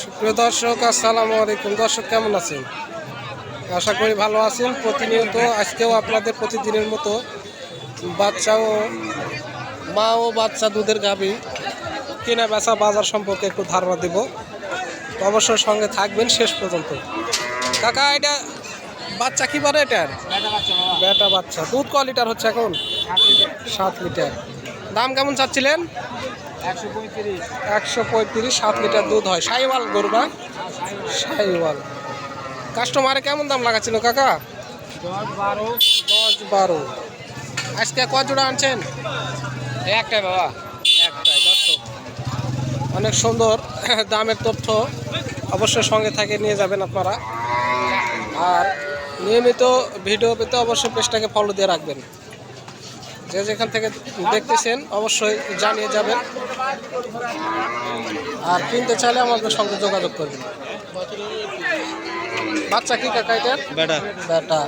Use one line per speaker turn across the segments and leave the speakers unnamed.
সুপ্রিয় দর্শক আসসালামু আলাইকুম। দর্শক কেমন আছেন? আশা করি ভালো আছেন। প্রতিনিয়ত আজকেও আপনাদের প্রতিদিনের মতো বাচ্চা ও মা ও বাচ্চা দুধের গাবি কেনা বেচা বাজার সম্পর্কে একটু ধারণা দেব। তো অবশ্যই সঙ্গে থাকবেন শেষ পর্যন্ত। কাকা এটা বাচ্চা কি পারে এটার? বেটা বাচ্চা দুধ ক লিটার হচ্ছে এখন? সাত লিটার। দাম কেমন চাচ্ছিলেন?
একশো পঁয়ত্রিশ।
সাত লিটার দুধ হয়। সাইওয়াল গরু না সাইওয়াল। কাস্টমারে কেমন দাম লাগাচ্ছিল কাকা?
দশ বারো।
দশ বারো। আজকে ক জোড়া আনছেন?
একটাই বাবা।
একটাই দর্শক। অনেক সুন্দর দামের তথ্য। অবশ্যই সঙ্গে থাকে নিয়ে যাবেন আপনারা। আর নিয়মিত ভিডিও পেতে অবশ্যই পেজটাকে ফলো দিয়ে রাখবেন। যে যেখান থেকে দেখতেছেন অবশ্যই জানিয়ে যাবেন। আর কিনতে চাইলে আমাদের সঙ্গে যোগাযোগ করবেন। বাচ্চা কি কাকা এটার
বেটা।
বেটা।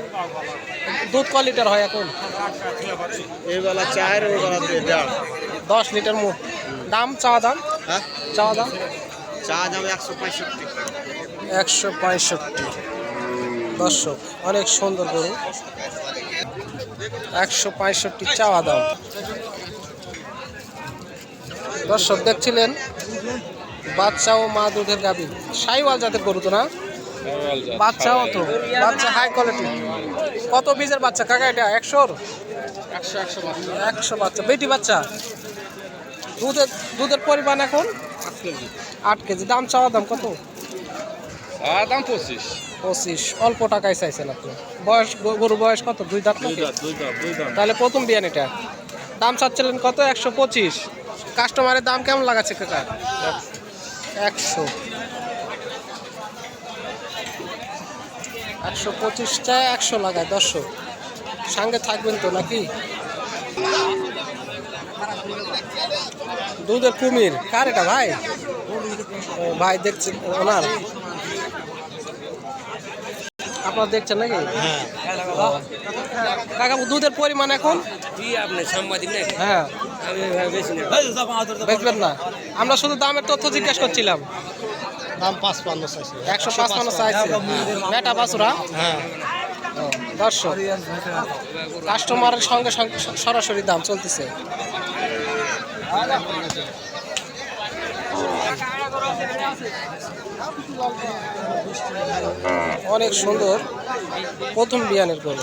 দুধ ক লিটার হয় এখন?
এই বেলা চায়ের ওই বেলা
দশ লিটার মুখ। দাম চা দাম?
হ্যাঁ?
চাওয়া দাম?
চা দাম একশো পঁয়ষট্টি।
একশো পঁয়ষট্টি। দর্শক অনেক সুন্দর গরু। একশো পঁয়ষট্টি চাওয়া দাম। দর্শক দেখছিলেন? বাচ্চা ও মা দুধের গাভী। সাইওয়াল জাতের গরু তো না? বাচ্চাও তো। বাচ্চা হাই কোয়ালিটি কত বীজের বাচ্চা? কাকা এটা একশোর?
একশো একশো
একশো বাচ্চা। বেটি বাচ্চা? দুধের দুধের পরিমাণ এখন? আট কেজি। দাম চাওয়া দাম কত?
দাম পঁচিশ।
পঁচিশ অল্প টাকায় চাইছেন আপনি। বয়স গ- গরুর বয়স কত? দুই দাঁত তাহলে প্রথম বিয়ান এটা। দাম চাচ্ছিলেন কত? একশো পঁচিশ। কাস্টমারের দাম কেমন লাগাচ্ছে কাকা? একশো। একশো পঁচিশটা একশো লাগায় দশশো। সঙ্গে থাকবেন তো নাকি? দুধের কুমির। কার এটা ভাই? ও, ভাই দেখছেন ওনার। আপনারা দেখছেন নাকি? কাকা দুধের পরিমাণ এখন? হ্যাঁ। বেচবেন না। আমরা শুধু দামের তথ্য জিজ্ঞেস করছিলাম।
দাম পাঁচ পান্ন চাইছে।
একশো চাইছে বাসুরা
হ্যাঁ।
দর্শক কাস্টমারের সঙ্গে সঙ্গে সরাসরি দাম চলতেছে। অনেক সুন্দর প্রথম বিয়ানের গরু